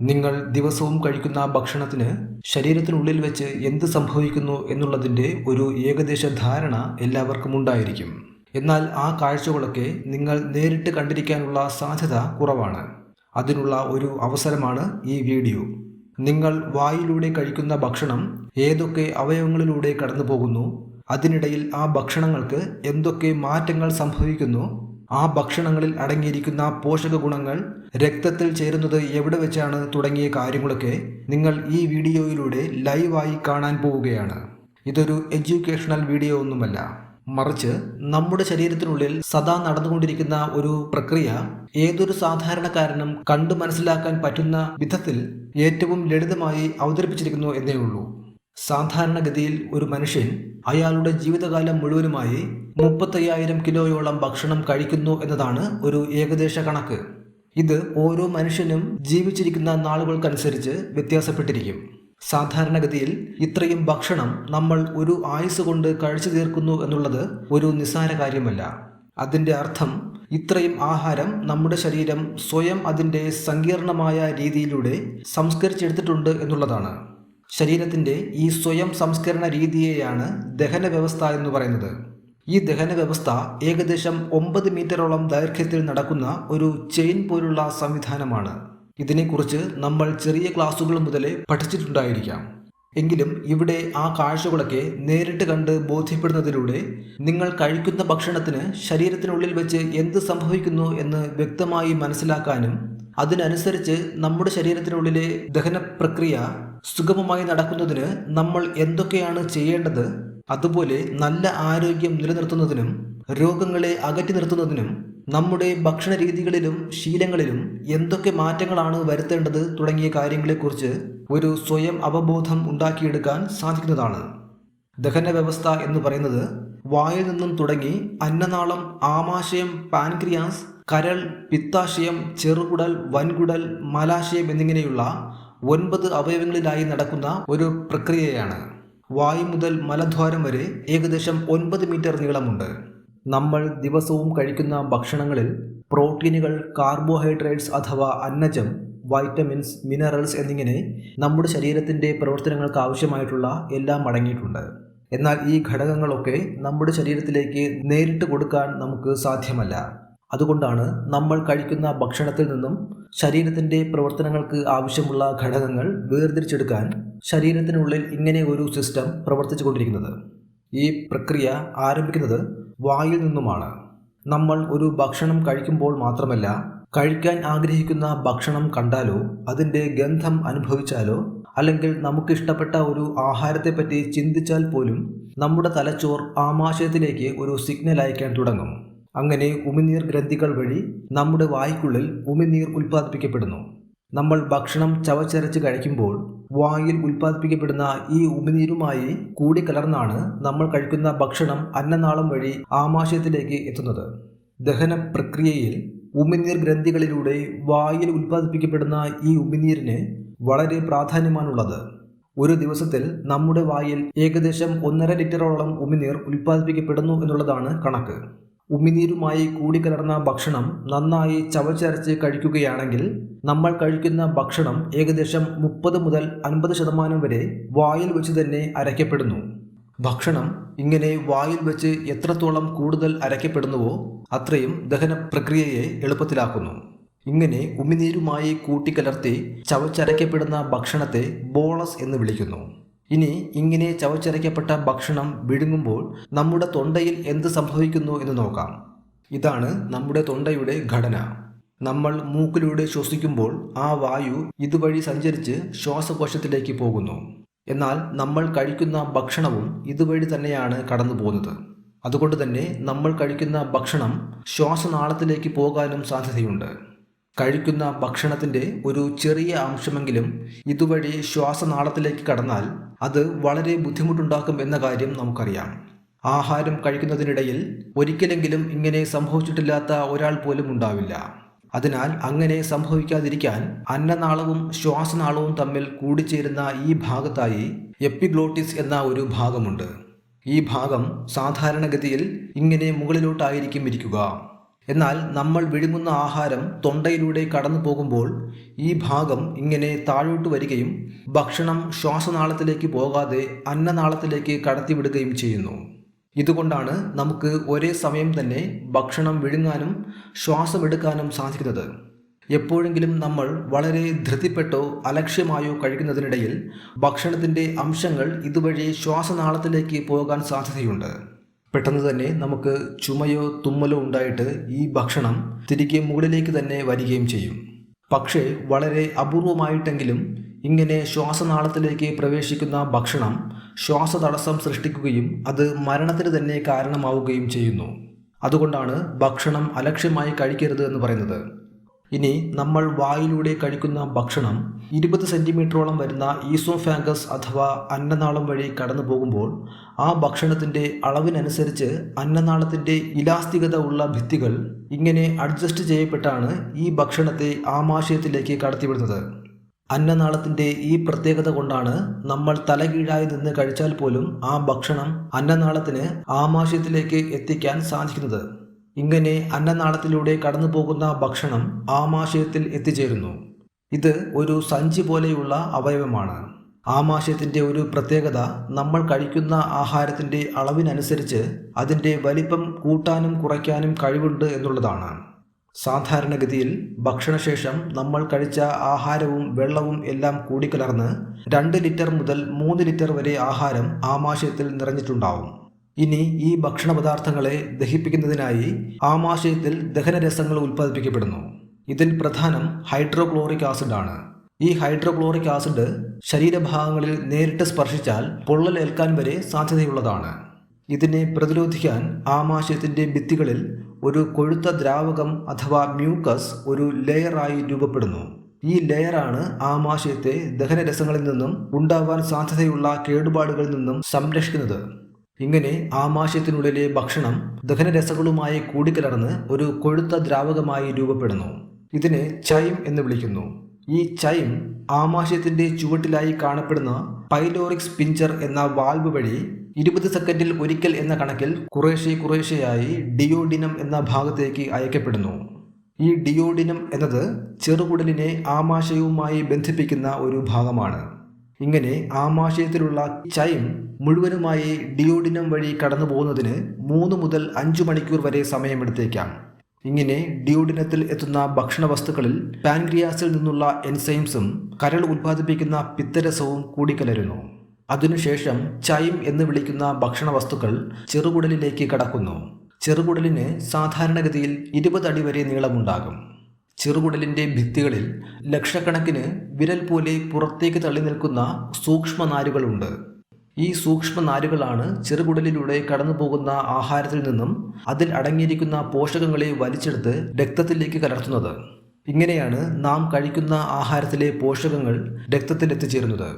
നിങ്ങൾ ദിവസവും കഴിക്കുന്ന ഭക്ഷണത്തിന് ശരീരത്തിനുള്ളിൽ വെച്ച് എന്ത് സംഭവിക്കുന്നു എന്നുള്ളതിന്റെ ഒരു ഏകദേശ ധാരണ എല്ലാവർക്കും ഉണ്ടായിരിക്കും. എന്നാൽ ആ കാഴ്ചകളൊക്കെ നിങ്ങൾ നേരിട്ട് കണ്ടിരിക്കാനുള്ള സാധ്യത കുറവാണ്. അതിനുള്ള ഒരു അവസരമാണ് ഈ വീഡിയോ. നിങ്ങൾ വായിലൂടെ കഴിക്കുന്ന ഭക്ഷണം ഏതൊക്കെ അവയവങ്ങളിലൂടെ കടന്നു പോകുന്നു അതിനിടയിൽ ആ ഭക്ഷണങ്ങൾക്ക് എന്തൊക്കെ മാറ്റങ്ങൾ സംഭവിക്കുന്നു ആ ഭക്ഷണങ്ങളിൽ അടങ്ങിയിരിക്കുന്ന പോഷക ഗുണങ്ങൾ രക്തത്തിൽ ചേരുന്നത് എവിടെ വെച്ചാണ് തുടങ്ങിയ കാര്യങ്ങളൊക്കെ നിങ്ങൾ ഈ വീഡിയോയിലൂടെ ലൈവായി കാണാൻ പോവുകയാണ്. ഇതൊരു എഡ്യൂക്കേഷണൽ വീഡിയോ ഒന്നുമല്ല. മറിച്ച് നമ്മുടെ ശരീരത്തിനുള്ളിൽ സദാ നടന്നുകൊണ്ടിരിക്കുന്ന ഒരു പ്രക്രിയ ഏതൊരു സാധാരണക്കാരനും കണ്ടു മനസ്സിലാക്കാൻ പറ്റുന്ന വിധത്തിൽ ഏറ്റവും ലളിതമായി അവതരിപ്പിച്ചിരിക്കുന്നു എന്നേ ഉള്ളൂ. സാധാരണഗതിയിൽ ഒരു മനുഷ്യൻ അയാളുടെ ജീവിതകാലം മുഴുവനുമായി മുപ്പത്തയ്യായിരം കിലോയോളം ഭക്ഷണം കഴിക്കുന്നു എന്നതാണ് ഒരു ഏകദേശ കണക്ക്. ഇത് ഓരോ മനുഷ്യനും ജീവിച്ചിരിക്കുന്ന നാളുകൾക്കനുസരിച്ച് വ്യത്യാസപ്പെട്ടിരിക്കും. സാധാരണഗതിയിൽ ഇത്രയും ഭക്ഷണം നമ്മൾ ഒരു ആയുസ് കൊണ്ട് കഴിച്ചു തീർക്കുന്നു എന്നുള്ളത് ഒരു നിസ്സാര കാര്യമല്ല. അതിന്റെ അർത്ഥം ഇത്രയും ആഹാരം നമ്മുടെ ശരീരം സ്വയം അതിന്റെ സങ്കീർണമായ രീതിയിലൂടെ സംസ്കരിച്ചെടുത്തിട്ടുണ്ട് എന്നുള്ളതാണ്. ശരീരത്തിന്റെ ഈ സ്വയം സംസ്കരണ രീതിയെയാണ് ദഹന വ്യവസ്ഥ എന്ന് പറയുന്നത്. ഈ ദഹന വ്യവസ്ഥ ഏകദേശം ഒമ്പത് മീറ്ററോളം ദൈർഘ്യത്തിൽ നടക്കുന്ന ഒരു ചെയിൻ പോലുള്ള സംവിധാനമാണ്. ഇതിനെക്കുറിച്ച് നമ്മൾ ചെറിയ ക്ലാസ്സുകൾ മുതലേ പഠിച്ചിട്ടുണ്ടായിരിക്കാം. എങ്കിലും ഇവിടെ ആ കാഴ്ചകളൊക്കെ നേരിട്ട് കണ്ട് ബോധ്യപ്പെടുന്നതിലൂടെ നിങ്ങൾ കഴിക്കുന്ന ഭക്ഷണത്തിന് ശരീരത്തിനുള്ളിൽ വെച്ച് എന്ത് സംഭവിക്കുന്നു എന്ന് വ്യക്തമായി മനസ്സിലാക്കാനും അതിനനുസരിച്ച് നമ്മുടെ ശരീരത്തിനുള്ളിലെ ദഹന പ്രക്രിയ സുഗമമായി നടക്കുന്നതിന് നമ്മൾ എന്തൊക്കെയാണ് ചെയ്യേണ്ടത്? അതുപോലെ നല്ല ആരോഗ്യം നിലനിർത്തുന്നതിനും രോഗങ്ങളെ അകറ്റി നിർത്തുന്നതിനും നമ്മുടെ ഭക്ഷണ രീതികളിലും ശീലങ്ങളിലും എന്തൊക്കെ മാറ്റങ്ങളാണ് വരുത്തേണ്ടത് തുടങ്ങിയ കാര്യങ്ങളെക്കുറിച്ച് ഒരു സ്വയം അവബോധം ഉണ്ടാക്കിയെടുക്കാൻ സാധിക്കുന്നതാണ്. ദഹന വ്യവസ്ഥ എന്ന് പറയുന്നത് വായിൽ നിന്നും തുടങ്ങി അന്നനാളം ആമാശയം പാൻക്രിയാസ് കരൾ പിത്താശയം ചെറുകുടൽ വൻകുടൽ മലാശയം എന്നിങ്ങനെയുള്ള ഒൻപത് അവയവങ്ങളിലായി നടക്കുന്ന ഒരു പ്രക്രിയയാണ്. വായു മുതൽ മലദ്വാരം വരെ ഏകദേശം ഒൻപത് മീറ്റർ നീളമുണ്ട്. നമ്മൾ ദിവസവും കഴിക്കുന്ന ഭക്ഷണങ്ങളിൽ പ്രോട്ടീനുകൾ കാർബോഹൈഡ്രേറ്റ്സ് അഥവാ അന്നജം വൈറ്റമിൻസ് മിനറൽസ് എന്നിങ്ങനെ നമ്മുടെ ശരീരത്തിന്റെ പ്രവർത്തനങ്ങൾക്ക് ആവശ്യമായിട്ടുള്ള എല്ലാം അടങ്ങിയിട്ടുണ്ട്. എന്നാൽ ഈ ഘടകങ്ങളൊക്കെ നമ്മുടെ ശരീരത്തിലേക്ക് നേരിട്ട് കൊടുക്കാൻ നമുക്ക് സാധ്യമല്ല. അതുകൊണ്ടാണ് നമ്മൾ കഴിക്കുന്ന ഭക്ഷണത്തിൽ നിന്നും ശരീരത്തിന്റെ പ്രവർത്തനങ്ങൾക്ക് ആവശ്യമുള്ള ഘടകങ്ങൾ വേർതിരിച്ചെടുക്കാൻ ശരീരത്തിനുള്ളിൽ ഇങ്ങനെ ഒരു സിസ്റ്റം പ്രവർത്തിച്ചു കൊണ്ടിരിക്കുന്നത്. ഈ പ്രക്രിയ ആരംഭിക്കുന്നത് വായിൽ നിന്നുമാണ്. നമ്മൾ ഒരു ഭക്ഷണം കഴിക്കുമ്പോൾ മാത്രമല്ല കഴിക്കാൻ ആഗ്രഹിക്കുന്ന ഭക്ഷണം കണ്ടാലോ അതിന്റെ ഗന്ധം അനുഭവിച്ചാലോ അല്ലെങ്കിൽ നമുക്കിഷ്ടപ്പെട്ട ഒരു ആഹാരത്തെപ്പറ്റി ചിന്തിച്ചാൽ പോലും നമ്മുടെ തലച്ചോർ ആമാശയത്തിലേക്ക് ഒരു സിഗ്നൽ അയക്കാൻ തുടങ്ങും. അങ്ങനെ ഉമിനീർ ഗ്രന്ഥികൾ വഴി നമ്മുടെ വായ്ക്കുള്ളിൽ ഉമിനീർ ഉൽപ്പാദിപ്പിക്കപ്പെടുന്നു. നമ്മൾ ഭക്ഷണം ചവച്ചരച്ച് കഴിക്കുമ്പോൾ വായിൽ ഉൽപ്പാദിപ്പിക്കപ്പെടുന്ന ഈ ഉമിനീരുമായി കൂടിക്കലർന്നാണ് നമ്മൾ കഴിക്കുന്ന ഭക്ഷണം അന്നനാളം വഴി ആമാശയത്തിലേക്ക് എത്തുന്നത്. ദഹന പ്രക്രിയയിൽ ഉമിനീർ ഗ്രന്ഥികളിലൂടെ വായിൽ ഉൽപ്പാദിപ്പിക്കപ്പെടുന്ന ഈ ഉമിനീരിന് വളരെ പ്രാധാന്യമാണുള്ളത്. ഒരു ദിവസത്തിൽ നമ്മുടെ വായിൽ ഏകദേശം ഒന്നര ലിറ്ററോളം ഉമിനീർ ഉൽപ്പാദിപ്പിക്കപ്പെടുന്നു എന്നുള്ളതാണ് കണക്ക്. ഉമിനീരുമായി കൂടിക്കലർന്ന ഭക്ഷണം നന്നായി ചവച്ചരച്ച് കഴിക്കുകയാണെങ്കിൽ നമ്മൾ കഴിക്കുന്ന ഭക്ഷണം ഏകദേശം മുപ്പത് മുതൽ അൻപത് ശതമാനം വരെ വായിൽ വെച്ച് തന്നെ അരയ്ക്കപ്പെടുന്നു. ഭക്ഷണം ഇങ്ങനെ വായിൽ വെച്ച് എത്രത്തോളം കൂടുതൽ അരയ്ക്കപ്പെടുന്നുവോ അത്രയും ദഹന പ്രക്രിയയെ എളുപ്പത്തിലാക്കുന്നു. ഇങ്ങനെ ഉമിനീരുമായി കൂട്ടിക്കലർത്തി ചവച്ചരയ്ക്കപ്പെടുന്ന ഭക്ഷണത്തെ ബോളസ് എന്ന് വിളിക്കുന്നു. ഇനി ഇങ്ങനെ ചവച്ചരയ്ക്കപ്പെട്ട ഭക്ഷണം വിഴുങ്ങുമ്പോൾ നമ്മുടെ തൊണ്ടയിൽ എന്ത് സംഭവിക്കുന്നു എന്ന് നോക്കാം. ഇതാണ് നമ്മുടെ തൊണ്ടയുടെ ഘടന. നമ്മൾ മൂക്കിലൂടെ ശ്വസിക്കുമ്പോൾ ആ വായു ഇതുവഴി സഞ്ചരിച്ച് ശ്വാസകോശത്തിലേക്ക് പോകുന്നു. എന്നാൽ നമ്മൾ കഴിക്കുന്ന ഭക്ഷണവും ഇതുവഴി തന്നെയാണ് കടന്നു പോകുന്നത്. അതുകൊണ്ട് തന്നെ നമ്മൾ കഴിക്കുന്ന ഭക്ഷണം ശ്വാസനാളത്തിലേക്ക് പോകാനും സാധ്യതയുണ്ട്. കഴിക്കുന്ന ഭക്ഷണത്തിന്റെ ഒരു ചെറിയ അംശമെങ്കിലും ഇതുവഴി ശ്വാസനാളത്തിലേക്ക് കടന്നാൽ അത് വളരെ ബുദ്ധിമുട്ടുണ്ടാക്കും എന്ന കാര്യം നമുക്കറിയാം. ആഹാരം കഴിക്കുന്നതിനിടയിൽ ഒരിക്കലെങ്കിലും ഇങ്ങനെ സംഭവിച്ചിട്ടില്ലാത്ത ഒരാൾ പോലും ഉണ്ടാവില്ല. അതിനാൽ അങ്ങനെ സംഭവിക്കാതിരിക്കാൻ അന്നനാളവും ശ്വാസനാളവും തമ്മിൽ കൂടിച്ചേരുന്ന ഈ ഭാഗത്തായി എപ്പിഗ്ലോട്ടിസ് എന്ന ഒരു ഭാഗമുണ്ട്. ഈ ഭാഗം സാധാരണഗതിയിൽ ഇങ്ങനെ മുകളിലോട്ടായിരിക്കും ഇരിക്കുക. എന്നാൽ നമ്മൾ വിഴുങ്ങുന്ന ആഹാരം തൊണ്ടയിലൂടെ കടന്നു പോകുമ്പോൾ ഈ ഭാഗം ഇങ്ങനെ താഴോട്ട് വരികയും ഭക്ഷണം ശ്വാസനാളത്തിലേക്ക് പോകാതെ അന്നനാളത്തിലേക്ക് കടത്തിവിടുകയും ചെയ്യുന്നു. ഇതുകൊണ്ടാണ് നമുക്ക് ഒരേ സമയം തന്നെ ഭക്ഷണം വിഴുങ്ങാനും ശ്വാസമെടുക്കാനും സാധിക്കുന്നത്. എപ്പോഴെങ്കിലും നമ്മൾ വളരെ ധൃതിപ്പെട്ടോ അലക്ഷ്യമായോ കഴിക്കുന്നതിനിടയിൽ ഭക്ഷണത്തിന്റെ അംശങ്ങൾ ഇതുവഴി ശ്വാസനാളത്തിലേക്ക് പോകാൻ സാധ്യതയുണ്ട്. പെട്ടെന്ന് തന്നെ നമുക്ക് ചുമയോ തുമ്മലോ ഉണ്ടായിട്ട് ഈ ഭക്ഷണം തിരികെ മുകളിലേക്ക് തന്നെ വരികയും ചെയ്യും. പക്ഷേ വളരെ അപൂർവമായിട്ടെങ്കിലും ഇങ്ങനെ ശ്വാസനാളത്തിലേക്ക് പ്രവേശിക്കുന്ന ഭക്ഷണം ശ്വാസതടസ്സം സൃഷ്ടിക്കുകയും അത് മരണത്തിന് തന്നെ കാരണമാവുകയും ചെയ്യുന്നു. അതുകൊണ്ടാണ് ഭക്ഷണം അലക്ഷ്യമായി കഴിക്കരുത് എന്ന് പറയുന്നത്. ഇനി നമ്മൾ വായിലൂടെ കഴിക്കുന്ന ഭക്ഷണം ഇരുപത് സെന്റിമീറ്ററോളം വരുന്ന ഈസോഫാഗസ് അഥവാ അന്നനാളം വഴി കടന്നു പോകുമ്പോൾ ആ ഭക്ഷണത്തിന്റെ അളവിനനുസരിച്ച് അന്നനാളത്തിന്റെ ഇലാസ്തികത ഉള്ള ഭിത്തികൾ ഇങ്ങനെ അഡ്ജസ്റ്റ് ചെയ്യപ്പെട്ടാണ് ഈ ഭക്ഷണത്തെ ആമാശയത്തിലേക്ക് കടത്തിവിടുന്നത്. അന്നനാളത്തിന്റെ ഈ പ്രത്യേകത കൊണ്ടാണ് നമ്മൾ തലകീഴായി നിന്ന് കഴിച്ചാൽ പോലും ആ ഭക്ഷണം അന്നനാളത്തിന് ആമാശയത്തിലേക്ക് എത്തിക്കാൻ സാധിക്കുന്നത്. ഇങ്ങനെ അന്നനാളത്തിലൂടെ കടന്നു പോകുന്ന ഭക്ഷണം ആമാശയത്തിൽ എത്തിച്ചേരുന്നു. ഇത് ഒരു സഞ്ചി പോലെയുള്ള അവയവമാണ്. ആമാശയത്തിന്റെ ഒരു പ്രത്യേകത നമ്മൾ കഴിക്കുന്ന ആഹാരത്തിന്റെ അളവിനനുസരിച്ച് അതിന്റെ വലിപ്പം കൂട്ടാനും കുറയ്ക്കാനും കഴിവുണ്ട് എന്നുള്ളതാണ്. സാധാരണഗതിയിൽ ഭക്ഷണശേഷം നമ്മൾ കഴിച്ച ആഹാരവും വെള്ളവും എല്ലാം കൂടിക്കലർന്ന് രണ്ട് ലിറ്റർ മുതൽ മൂന്ന് ലിറ്റർ വരെ ആഹാരം ആമാശയത്തിൽ നിറഞ്ഞിട്ടുണ്ടാവും. ഇനി ഈ ഭക്ഷണ പദാർത്ഥങ്ങളെ ദഹിപ്പിക്കുന്നതിനായി ആമാശയത്തിൽ ദഹനരസങ്ങൾ ഉൽപ്പാദിപ്പിക്കപ്പെടുന്നു. ഇതിൽ പ്രധാനം ഹൈഡ്രോക്ലോറിക് ആസിഡ് ആണ് ഈ ഹൈഡ്രോക്ലോറിക് ആസിഡ് ശരീരഭാഗങ്ങളിൽ നേരിട്ട് സ്പർശിച്ചാൽ പൊള്ളലേൽക്കാൻ വരെ സാധ്യതയുള്ളതാണ്. ഇതിനെ പ്രതിരോധിക്കാൻ ആമാശയത്തിന്റെ ഭിത്തികളിൽ ഒരു കൊഴുത്ത ദ്രാവകം അഥവാ മ്യൂക്കസ് ഒരു ലെയറായി രൂപപ്പെടുന്നു. ഈ ലെയറാണ് ആമാശയത്തെ ദഹനരസങ്ങളിൽ നിന്നും ഉണ്ടാവാൻ സാധ്യതയുള്ള കേടുപാടുകളിൽ നിന്നും സംരക്ഷിക്കുന്നത്. ഇങ്ങനെ ആമാശയത്തിനുള്ളിലെ ഭക്ഷണം ദഹനരസങ്ങളുമായി കൂടിക്കലർന്ന് ഒരു കൊഴുത്ത ദ്രാവകമായി രൂപപ്പെടുന്നു. ഇതിനെ ചൈം എന്ന് വിളിക്കുന്നു. ഈ ചൈം ആമാശയത്തിന്റെ ചുവട്ടിലായി കാണപ്പെടുന്ന പൈലോറിക് സ്പിഞ്ചർ എന്ന വാൽവ് വഴി ഇരുപത് സെക്കൻഡിൽ ഒരിക്കൽ എന്ന കണക്കിൽ കുറേശ്ശെ കുറേശ്ശെയായി ഡിയോഡിനം എന്ന ഭാഗത്തേക്ക് അയക്കപ്പെടുന്നു. ഈ ഡിയോഡിനം എന്നത് ചെറുകുടലിനെ ആമാശയവുമായി ബന്ധിപ്പിക്കുന്ന ഒരു ഭാഗമാണ്. ഇങ്ങനെ ആമാശയത്തിലുള്ള ചൈം മുഴുവനുമായി ഡിയോഡിനം വഴി കടന്നു പോകുന്നതിന് മൂന്ന് മുതൽ അഞ്ചു മണിക്കൂർ വരെ സമയമെടുത്തേക്കാം. ഇങ്ങനെ ഡിയോഡിനത്തിൽ എത്തുന്ന ഭക്ഷണ വസ്തുക്കളിൽ പാൻക്രിയാസിൽ നിന്നുള്ള എൻസൈംസും കരൾ ഉൽപ്പാദിപ്പിക്കുന്ന പിത്തരസവും കൂടിക്കലരുന്നു അതിനുശേഷം ചൈം എന്ന് വിളിക്കുന്ന ഭക്ഷണ വസ്തുക്കൾ ചെറുകുടലിലേക്ക് കടക്കുന്നു. ചെറുകുടലിന് സാധാരണഗതിയിൽ ഇരുപത് അടി വരെ നീളമുണ്ടാകും. ചെറുകുടലിന്റെ ഭിത്തികളിൽ ലക്ഷക്കണക്കിന് വിരൽ പോലെ പുറത്തേക്ക് തള്ളി നിൽക്കുന്ന സൂക്ഷ്മനാരുകളുണ്ട്. ഈ സൂക്ഷ്മനാരുകളാണ് ചെറുകുടലിലൂടെ കടന്നു പോകുന്ന ആഹാരത്തിൽ നിന്നും അതിൽ അടങ്ങിയിരിക്കുന്ന പോഷകങ്ങളെ വലിച്ചെടുത്ത് രക്തത്തിലേക്ക് കലർത്തുന്നത്. ഇങ്ങനെയാണ് നാം കഴിക്കുന്ന ആഹാരത്തിലെ പോഷകങ്ങൾ രക്തത്തിലെത്തിച്ചേരുന്നത്.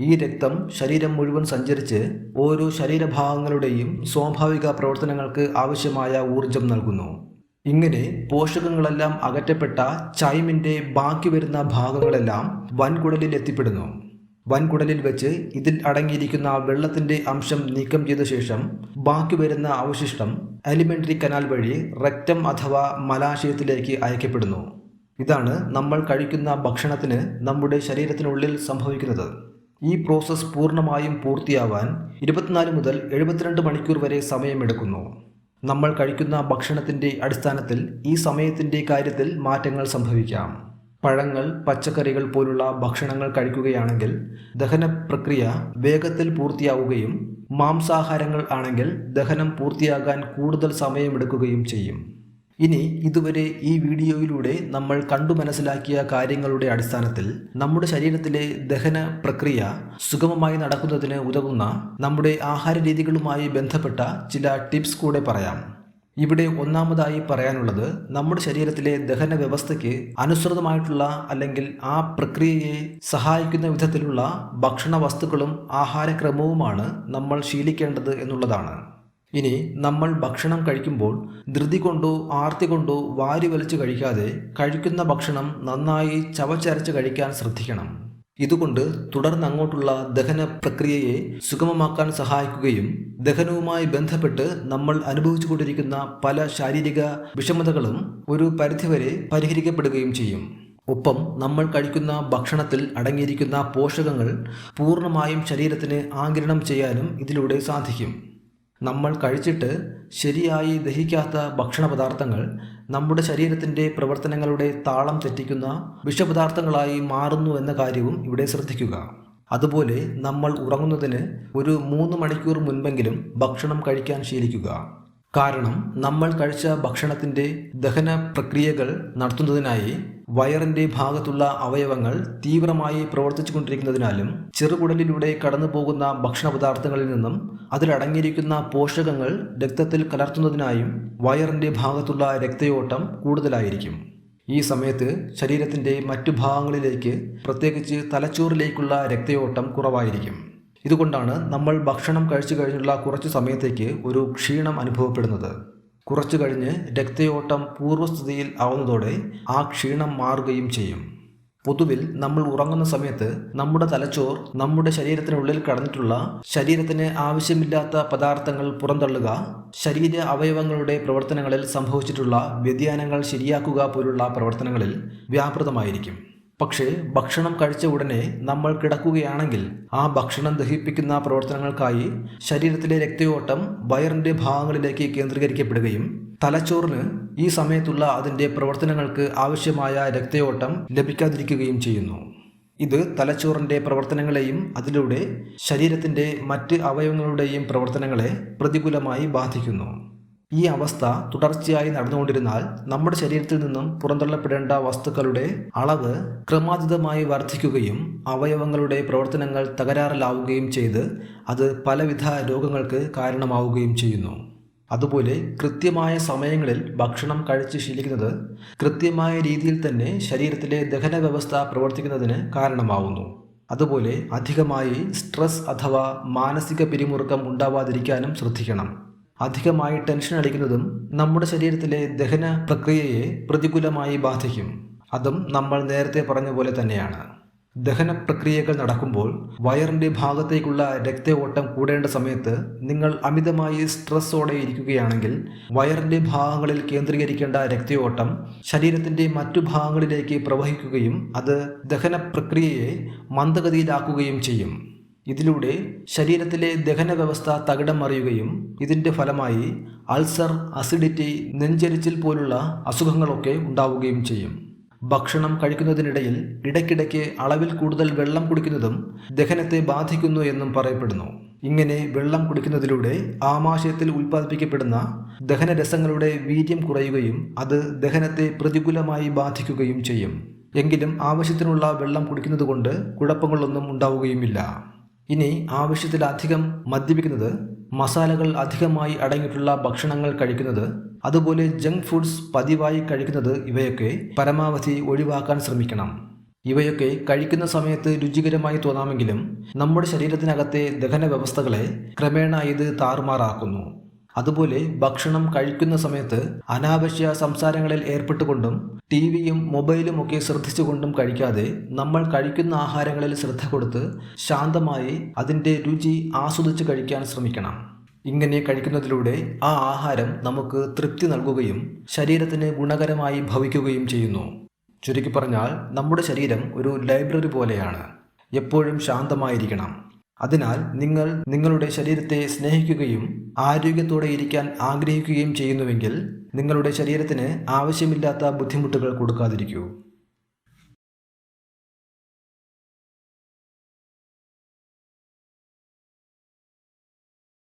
ഈ രക്തം ശരീരം മുഴുവൻ സഞ്ചരിച്ച് ഓരോ ശരീരഭാഗങ്ങളുടെയും സ്വാഭാവിക പ്രവർത്തനങ്ങൾക്ക് ആവശ്യമായ ഊർജം നൽകുന്നു. ഇങ്ങനെ പോഷകങ്ങളെല്ലാം അകറ്റപ്പെട്ട ചൈമിന്റെ ബാക്കി വരുന്ന ഭാഗങ്ങളെല്ലാം വൻകുടലിൽ എത്തിപ്പെടുന്നു. വൻകുടലിൽ വെച്ച് ഇതിൽ അടങ്ങിയിരിക്കുന്ന വെള്ളത്തിന്റെ അംശം നീക്കം ചെയ്ത ശേഷം ബാക്കി വരുന്ന അവശിഷ്ടം അലിമെന്ററി കനാൽ വഴി റക്റ്റം അഥവാ മലാശയത്തിലേക്ക് അയക്കപ്പെടുന്നു. ഇതാണ് നമ്മൾ കഴിക്കുന്ന ഭക്ഷണത്തിന് നമ്മുടെ ശരീരത്തിനുള്ളിൽ സംഭവിക്കുന്നത്. ഈ പ്രോസസ്സ് പൂർണമായും പൂർത്തിയാവാൻ ഇരുപത്തിനാല് മുതൽ എഴുപത്തിരണ്ട് മണിക്കൂർ വരെ സമയമെടുക്കുന്നു. നമ്മൾ കഴിക്കുന്ന ഭക്ഷണത്തിന്റെ അടിസ്ഥാനത്തിൽ ഈ സമയത്തിന്റെ കാര്യത്തിൽ മാറ്റങ്ങൾ സംഭവിക്കാം. പഴങ്ങൾ പച്ചക്കറികൾ പോലുള്ള ഭക്ഷണങ്ങൾ കഴിക്കുകയാണെങ്കിൽ ദഹന പ്രക്രിയ വേഗത്തിൽ പൂർത്തിയാവുകയും മാംസാഹാരങ്ങൾ ആണെങ്കിൽ ദഹനം പൂർത്തിയാകാൻ കൂടുതൽ സമയമെടുക്കുകയും ചെയ്യും. ഇനി ഇതുവരെ ഈ വീഡിയോയിലൂടെ നമ്മൾ കണ്ടു മനസ്സിലാക്കിയ കാര്യങ്ങളുടെ അടിസ്ഥാനത്തിൽ നമ്മുടെ ശരീരത്തിലെ ദഹന പ്രക്രിയ സുഗമമായി നടക്കുന്നതിന് ഉതകുന്ന നമ്മുടെ ആഹാര രീതികളുമായി ബന്ധപ്പെട്ട ചില ടിപ്സ് കൂടെ പറയാം. ഇവിടെ ഒന്നാമതായി പറയാനുള്ളത് നമ്മുടെ ശരീരത്തിലെ ദഹന വ്യവസ്ഥയ്ക്ക് അനുസൃതമായിട്ടുള്ള അല്ലെങ്കിൽ ആ പ്രക്രിയയെ സഹായിക്കുന്ന വിധത്തിലുള്ള ഭക്ഷണ വസ്തുക്കളും ആഹാരക്രമവുമാണ് നമ്മൾ ശീലിക്കേണ്ടത് എന്നുള്ളതാണ്. ഇനി നമ്മൾ ഭക്ഷണം കഴിക്കുമ്പോൾ ധൃതി കൊണ്ടോ ആർത്തി കൊണ്ടോ വാരി വലിച്ചു കഴിക്കാതെ കഴിക്കുന്ന ഭക്ഷണം നന്നായി ചവച്ചരച്ച് കഴിക്കാൻ ശ്രദ്ധിക്കണം. ഇതുകൊണ്ട് തുടർന്ന് അങ്ങോട്ടുള്ള ദഹന പ്രക്രിയയെ സുഗമമാക്കാൻ സഹായിക്കുകയും ദഹനവുമായി ബന്ധപ്പെട്ട് നമ്മൾ അനുഭവിച്ചുകൊണ്ടിരിക്കുന്ന പല ശാരീരിക വിഷമതകളും ഒരു പരിധിവരെ പരിഹരിക്കപ്പെടുകയും ചെയ്യും. ഒപ്പം നമ്മൾ കഴിക്കുന്ന ഭക്ഷണത്തിൽ അടങ്ങിയിരിക്കുന്ന പോഷകങ്ങൾ പൂർണമായും ശരീരത്തിന് ആഗിരണം ചെയ്യാനും ഇതിലൂടെ സാധിക്കും. നമ്മൾ കഴിച്ചിട്ട് ശരിയായി ദഹിക്കാത്ത ഭക്ഷണ പദാർത്ഥങ്ങൾ നമ്മുടെ ശരീരത്തിന്റെ പ്രവർത്തനങ്ങളുടെ താളം തെറ്റിക്കുന്ന വിഷപദാർത്ഥങ്ങളായി മാറുന്നു എന്ന കാര്യവും ഇവിടെ ശ്രദ്ധിക്കുക. അതുപോലെ നമ്മൾ ഉറങ്ങുന്നതിന് ഒരു മൂന്ന് മണിക്കൂർ മുൻപെങ്കിലും ഭക്ഷണം കഴിക്കാൻ ശീലിക്കുക. കാരണം നമ്മൾ കഴിച്ച ഭക്ഷണത്തിന്റെ ദഹന പ്രക്രിയകൾ നടത്തുന്നതിനായി വയറിന്റെ ഭാഗത്തുള്ള അവയവങ്ങൾ തീവ്രമായി പ്രവർത്തിച്ചു കൊണ്ടിരിക്കുന്നതിനാലും ചെറുകുടലിലൂടെ കടന്നു പോകുന്ന ഭക്ഷണ പദാർത്ഥങ്ങളിൽ നിന്നും അതിലടങ്ങിയിരിക്കുന്ന പോഷകങ്ങൾ രക്തത്തിൽ കലർത്തുന്നതിനായും വയറിന്റെ ഭാഗത്തുള്ള രക്തയോട്ടം കൂടുതലായിരിക്കും. ഈ സമയത്ത് ശരീരത്തിന്റെ മറ്റു ഭാഗങ്ങളിലേക്ക് പ്രത്യേകിച്ച് തലച്ചോറിലേക്കുള്ള രക്തയോട്ടം കുറവായിരിക്കും. ഇതുകൊണ്ടാണ് നമ്മൾ ഭക്ഷണം കഴിച്ചു കഴിഞ്ഞുള്ള കുറച്ച് സമയത്തേക്ക് ഒരു ക്ഷീണം അനുഭവപ്പെടുന്നത്. കുറച്ചു കഴിഞ്ഞ് രക്തയോട്ടം പൂർവസ്ഥിതിയിൽ ആവുന്നതോടെ ആ ക്ഷീണം മാറുകയും ചെയ്യും. പൊതുവിൽ നമ്മൾ ഉറങ്ങുന്ന സമയത്ത് നമ്മുടെ തലച്ചോർ നമ്മുടെ ശരീരത്തിനുള്ളിൽ കടന്നിട്ടുള്ള ശരീരത്തിന് ആവശ്യമില്ലാത്ത പദാർത്ഥങ്ങൾ പുറന്തള്ളുക ശരീര അവയവങ്ങളുടെ പ്രവർത്തനങ്ങളിൽ സംഭവിച്ചിട്ടുള്ള വ്യതിയാനങ്ങൾ ശരിയാക്കുക പോലുള്ള പ്രവർത്തനങ്ങളിൽ വ്യാപൃതമായിരിക്കും. പക്ഷേ ഭക്ഷണം കഴിച്ച ഉടനെ നമ്മൾ കിടക്കുകയാണെങ്കിൽ ആ ഭക്ഷണം ദഹിപ്പിക്കുന്ന പ്രവർത്തനങ്ങൾക്കായി ശരീരത്തിലെ രക്തയോട്ടം വയറിന്റെ ഭാഗങ്ങളിലേക്ക് കേന്ദ്രീകരിക്കപ്പെടുകയും തലച്ചോറിന് ഈ സമയത്തുള്ള അതിന്റെ പ്രവർത്തനങ്ങൾക്ക് ആവശ്യമായ രക്തയോട്ടം ലഭിക്കാതിരിക്കുകയും ചെയ്യുന്നു. ഇത് തലച്ചോറിന്റെ പ്രവർത്തനങ്ങളെയും അതിലൂടെ ശരീരത്തിന്റെ മറ്റ് അവയവങ്ങളുടെയും പ്രവർത്തനങ്ങളെ പ്രതികൂലമായി ബാധിക്കുന്നു. ഈ അവസ്ഥ തുടർച്ചയായി നടന്നുകൊണ്ടിരുന്നാൽ നമ്മുടെ ശരീരത്തിൽ നിന്നും പുറന്തള്ളപ്പെടേണ്ട വസ്തുക്കളുടെ അളവ് ക്രമാതീതമായി വർദ്ധിക്കുകയും അവയവങ്ങളുടെ പ്രവർത്തനങ്ങൾ തകരാറിലാവുകയും ചെയ്ത് അത് പലവിധ രോഗങ്ങൾക്ക് കാരണമാവുകയും ചെയ്യുന്നു. അതുപോലെ കൃത്യമായ സമയങ്ങളിൽ ഭക്ഷണം കഴിച്ച് ശീലിക്കുന്നത് കൃത്യമായ രീതിയിൽ തന്നെ ശരീരത്തിലെ ദഹന വ്യവസ്ഥ പ്രവർത്തിക്കുന്നതിന് കാരണമാവുന്നു. അതുപോലെ അധികമായി സ്ട്രെസ് അഥവാ മാനസിക പിരിമുറുക്കം ഉണ്ടാവാതിരിക്കാനും ശ്രദ്ധിക്കണം. അധികമായി ടെൻഷൻ അടിക്കുന്നതും നമ്മുടെ ശരീരത്തിലെ ദഹന പ്രക്രിയയെ പ്രതികൂലമായി ബാധിക്കും. അതും നമ്മൾ നേരത്തെ പറഞ്ഞ പോലെ തന്നെയാണ്. ദഹന പ്രക്രിയകൾ നടക്കുമ്പോൾ വയറിന്റെ ഭാഗത്തേക്കുള്ള രക്ത ഓട്ടം കൂടേണ്ട സമയത്ത് നിങ്ങൾ അമിതമായി സ്ട്രെസ്സോടെ ഇരിക്കുകയാണെങ്കിൽ വയറിന്റെ ഭാഗങ്ങളിൽ കേന്ദ്രീകരിക്കേണ്ട രക്തയോട്ടം ശരീരത്തിന്റെ മറ്റു ഭാഗങ്ങളിലേക്ക് പ്രവഹിക്കുകയും അത് ദഹന പ്രക്രിയയെ മന്ദഗതിയിലാക്കുകയും ചെയ്യും. ഇതിലൂടെ ശരീരത്തിലെ ദഹന വ്യവസ്ഥ തകിടം മറിയുകയും ഇതിന്റെ ഫലമായി അൾസർ അസിഡിറ്റി നെഞ്ചരിച്ചിൽ പോലുള്ള അസുഖങ്ങളൊക്കെ ഉണ്ടാവുകയും ചെയ്യും. ഭക്ഷണം കഴിക്കുന്നതിനിടയിൽ ഇടയ്ക്കിടയ്ക്ക് അളവിൽ കൂടുതൽ വെള്ളം കുടിക്കുന്നതും ദഹനത്തെ ബാധിക്കുന്നു എന്നും പറയപ്പെടുന്നു. ഇങ്ങനെ വെള്ളം കുടിക്കുന്നതിലൂടെ ആമാശയത്തിൽ ഉൽപ്പാദിപ്പിക്കപ്പെടുന്ന ദഹനരസങ്ങളുടെ വീര്യം കുറയുകയും അത് ദഹനത്തെ പ്രതികൂലമായി ബാധിക്കുകയും ചെയ്യും. എങ്കിലും ആവശ്യത്തിനുള്ള വെള്ളം കുടിക്കുന്നതുകൊണ്ട് കുഴപ്പങ്ങളൊന്നും ഉണ്ടാവുകയുമില്ല. ഇനി ആവശ്യത്തിലധികം മദ്യപിക്കുന്നത് മസാലകൾ അധികമായി അടങ്ങിയിട്ടുള്ള ഭക്ഷണങ്ങൾ കഴിക്കുന്നത് അതുപോലെ ജങ്ക് ഫുഡ്സ് പതിവായി കഴിക്കുന്നത് ഇവയൊക്കെ പരമാവധി ഒഴിവാക്കാൻ ശ്രമിക്കണം. ഇവയൊക്കെ കഴിക്കുന്ന സമയത്ത് രുചികരമായി തോന്നാമെങ്കിലും നമ്മുടെ ശരീരത്തിനകത്തെ ദഹന വ്യവസ്ഥകളെ ക്രമേണ ഇത് താറുമാറാക്കുന്നു. അതുപോലെ ഭക്ഷണം കഴിക്കുന്ന സമയത്ത് അനാവശ്യ സംസാരങ്ങളിൽ ഏർപ്പെട്ടുകൊണ്ടും ടി വിയും മൊബൈലും ഒക്കെ ശ്രദ്ധിച്ചുകൊണ്ടും കഴിക്കാതെ നമ്മൾ കഴിക്കുന്ന ആഹാരങ്ങളിൽ ശ്രദ്ധ കൊടുത്ത് ശാന്തമായി അതിന്റെ രുചി ആസ്വദിച്ച് കഴിക്കാൻ ശ്രമിക്കണം. ഇങ്ങനെ കഴിക്കുന്നതിലൂടെ ആ ആഹാരം നമുക്ക് തൃപ്തി നൽകുകയും ശരീരത്തിന് ഗുണകരമായി ഭവിക്കുകയും ചെയ്യുന്നു. ചുരുക്കി പറഞ്ഞാൽ നമ്മുടെ ശരീരം ഒരു ലൈബ്രറി പോലെയാണ്. എപ്പോഴും ശാന്തമായിരിക്കണം. അതിനാൽ നിങ്ങൾ നിങ്ങളുടെ ശരീരത്തെ സ്നേഹിക്കുകയും ആരോഗ്യത്തോടെ ഇരിക്കാൻ ആഗ്രഹിക്കുകയും ചെയ്യുന്നുവെങ്കിൽ നിങ്ങളുടെ ശരീരത്തിന് ആവശ്യമില്ലാത്ത ബുദ്ധിമുട്ടുകൾ കൊടുക്കാതിരിക്കൂ.